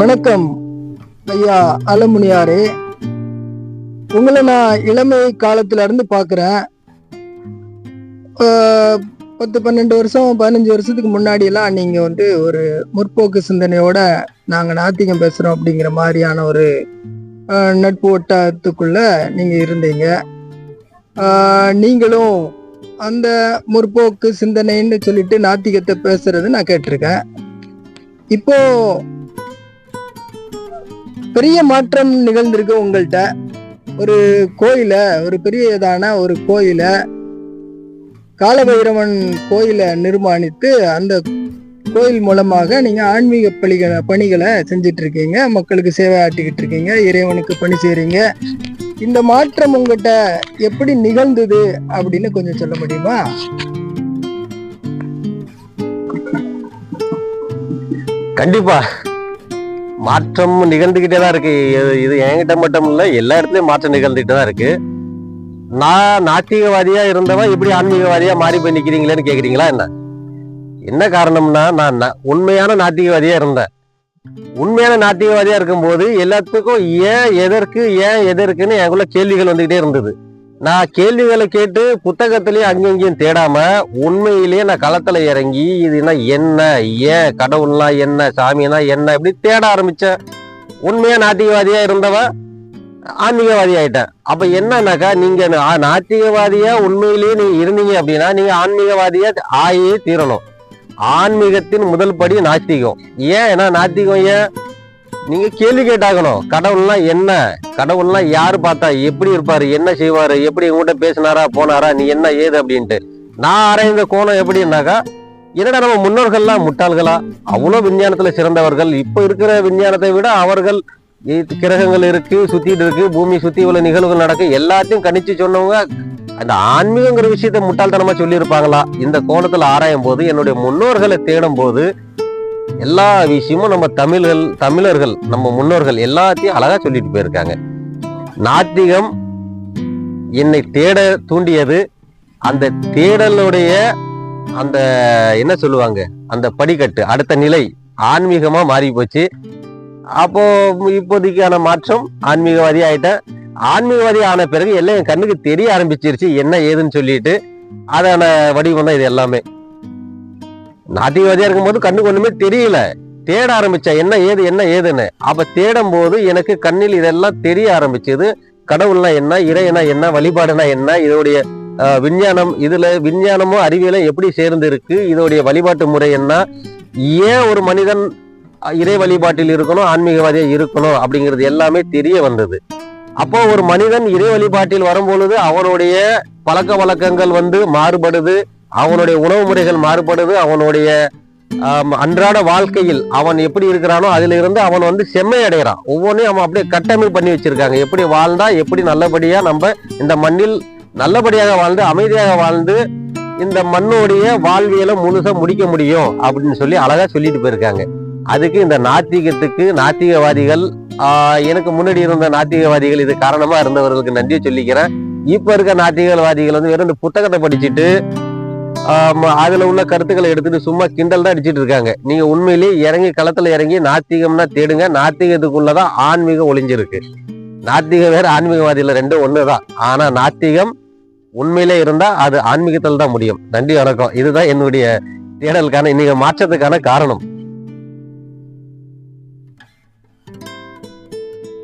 வணக்கம். ஐயா அலமுனியாரே. உங்களை நான் இளமை காலத்துல இருந்து பாக்குறேன் பத்து பன்னெண்டு வருஷம் பதினஞ்சு வருஷத்துக்கு முன்னாடியெல்லாம் நீங்கள் வந்து ஒரு முற்போக்கு சிந்தனையோட நாங்கள் நாத்திகம் பேசுகிறோம் அப்படிங்கிற மாதிரியான ஒரு நட்பு வட்டத்துக்குள்ளே நீங்கள் இருந்தீங்க. நீங்களும் அந்த முற்போக்கு சிந்தனைன்னு சொல்லிட்டு நாத்திகத்தை பேசுறது நான் கேட்டிருக்கேன். இப்போது பெரிய மாற்றம் நிகழ்ந்திருக்கு உங்கள்கிட்ட ஒரு கோயில ஒரு பெரியதான ஒரு கோயில காலபைரவன் கோயிலை நிர்மாணித்து அந்த கோயில் மூலமாக நீங்க ஆன்மீக பணிகளை பணிகளை செஞ்சுட்டு இருக்கீங்க மக்களுக்கு சேவை ஆட்டிக்கிட்டு இருக்கீங்க இறைவனுக்கு பணி செய்றீங்க. இந்த மாற்றம் உங்ககிட்ட எப்படி நிகழ்ந்தது அப்படின்னு கொஞ்சம் சொல்ல முடியுமா? கண்டிப்பா. மாற்றம் நிகழ்ந்துகிட்டே தான் இருக்கு. இது- என்கிட்ட மட்டும் இல்ல எல்லா இடத்துலயும் மாற்றம் நிகழ்ந்துகிட்டு தான் இருக்கு. நான் நாத்திகவாதியா இருந்தவன் இப்படி ஆன்மீகவாதியா மாறி போய் நிக்கிறீங்களேன்னு கேக்குறீங்களா என்ன? என்ன காரணம்னா நான் உண்மையான நாத்திகவாதியா இருந்தேன். உண்மையான நாத்திகவாதியா இருக்கும்போது எல்லாத்துக்கும் ஏன் எதற்கு ஏன் எதற்குன்னு எனக்குள்ள கேள்விகள் வந்துகிட்டே இருந்தது. நான் கேள்விகளை கேட்டு புத்தகத்திலேயே அங்கங்கேயும் தேடாம உண்மையிலேயே நான் களத்துல இறங்கி இதுனா என்ன ஏன் கடவுள்னா என்ன சாமினா என்ன இப்படி தேட ஆரம்பிச்சேன். உண்மையா நாத்திகவாதியா இருந்தவன் ஆன்மீகவாதி ஆயிட்டேன். அப்ப என்னன்னாக்கா நீங்க நாத்திகவாதியாக நாத்திகவாதியா உண்மையிலேயே நீங்க இருந்தீங்க அப்படின்னா நீங்க ஆன்மீகவாதியா ஆயே தீரணும். ஆன்மீகத்தின் முதல் படி நாத்திகம். ஏன் ஏன்னா நாத்திகம் ஏன்? நீங்க கேள்வி கேட்டாகணும். கடவுள்னா என்ன? கடவுள்னா யாரு பார்த்தா எப்படி இருப்பாரு? என்ன செய்வாரு? எப்படி உங்ககிட்ட பேசினாரா போனாரா? நீ என்ன ஏது அப்படின்ட்டு. நான் ஆராய்ந்த கோணம் எப்படின்னாக்கா என்னடா நம்ம முன்னோர்கள்லாம் முட்டாள்களா? அவ்வளோ விஞ்ஞானத்துல சிறந்தவர்கள். இப்போ இருக்கிற விஞ்ஞானத்தை விட அவர்கள் கிரகங்கள் இருக்கு சுத்திட்டு இருக்கு பூமி சுத்தி உள்ள நிகழ்வுகள் நடக்கு. எல்லாத்தையும் கணிச்சு சொன்னவங்க அந்த ஆன்மீகங்கிற விஷயத்த முட்டாள்தனமா சொல்லியிருப்பாங்களா? இந்த கோணத்துல ஆராயும் போது என்னுடைய முன்னோர்களை தேடும் போது எல்லா விஷயமும் நம்ம தமிழர்கள் தமிழர்கள் நம்ம முன்னோர்கள் எல்லாத்தையும் அழகா சொல்லிட்டு போயிருக்காங்க. நாத்திகம் என்னை தேட தூண்டியது. அந்த தேடலுடைய அந்த என்ன சொல்லுவாங்க? அந்த படிக்கட்டு அடுத்த நிலை ஆன்மீகமா மாறி போச்சு அப்போ இப்போதைக்கான மாற்றம் ஆன்மீகவாதி ஆயிட்டேன் ஆன்மீகவாதி ஆன பிறகு எல்லாம் என் கண்ணுக்கு தெரிய ஆரம்பிச்சிருச்சு என்ன ஏதுன்னு சொல்லிட்டு. அதான வடிவம் தான் இது எல்லாமே. நாத்திகவாதியா இருக்கும்போது கண்ணுக்கு ஒண்ணுமே தெரியல. தேட ஆரம்பிச்சா என்ன ஏது என்ன ஏதுன்னு. அப்ப தேடும் போது எனக்கு கண்ணில் இதெல்லாம் தெரிய ஆரம்பிச்சது. கடவுள்னா என்ன இறைனா என்ன வழிபாடுனா என்ன இதோடைய விஞ்ஞானம் இதுல விஞ்ஞானமும் அறிவியலும் எப்படி சேர்ந்து இருக்கு இதோடைய வழிபாட்டு முறை என்ன ஏன் ஒரு மனிதன் இறை வழிபாட்டில் இருக்கணும் ஆன்மீகவாதியா இருக்கணும் அப்படிங்கிறது எல்லாமே தெரிய வந்தது. அப்போ ஒரு மனிதன் இறை வழிபாட்டில் வரும்பொழுது அவனுடைய பழக்க வழக்கங்கள் வந்து மாறுபடுது. அவனுடைய உணவு முறைகள் மாறுபடுது. அவனுடைய அன்றாட வாழ்க்கையில் அவன் எப்படி இருக்கிறானோ அதுல இருந்து அவன் வந்து செம்மை அடைகிறான் ஒவ்வொன்றையும் அவன் அப்படியே கட்டமைப்பு பண்ணி வச்சிருக்காங்க. எப்படி வாழ்ந்தா எப்படி நல்லபடியா நம்ம இந்த மண்ணில் நல்லபடியாக வாழ்ந்து அமைதியாக வாழ்ந்து இந்த மண்ணுடைய வாழ்வியலை முழுசா முடிக்க முடியும் அப்படின்னு சொல்லி அழகா சொல்லிட்டு போயிருக்காங்க. அதுக்கு இந்த நாத்திகத்துக்கு நாத்திகவாதிகள் ஆஹ், எனக்கு முன்னாடி இருந்த நாத்திகவாதிகள் இது காரணமா இருந்தவர்களுக்கு நன்றியை சொல்லிக்கிறேன். இப்ப இருக்க நாத்திகவாதிகள் வந்து வெறும் இந்த புத்தகத்தை படிச்சுட்டு அதுல உள்ள கருத்துக்களை எடுத்துட்டு சும்மா கிண்டல் தான் அடிச்சிட்டு இருக்காங்க. நீங்க உண்மையிலேயே இறங்கி களத்துல இறங்கி நாத்திகம்னா தேடுங்க. நாத்திகத்துக்குள்ளதான் ஆன்மீகம் ஒளிஞ்சிருக்கு. நாத்திகம் வேற ஆன்மீகவாதியில ரெண்டும் ஒண்ணுதான். ஆனா நாத்திகம் உண்மையிலே இருந்தா அது ஆன்மீகத்தில் தான் முடியும். நன்றி வணக்கம். இதுதான் என்னுடைய தேடலுக்கான இன்னைக்கு மாற்றத்துக்கான காரணம்.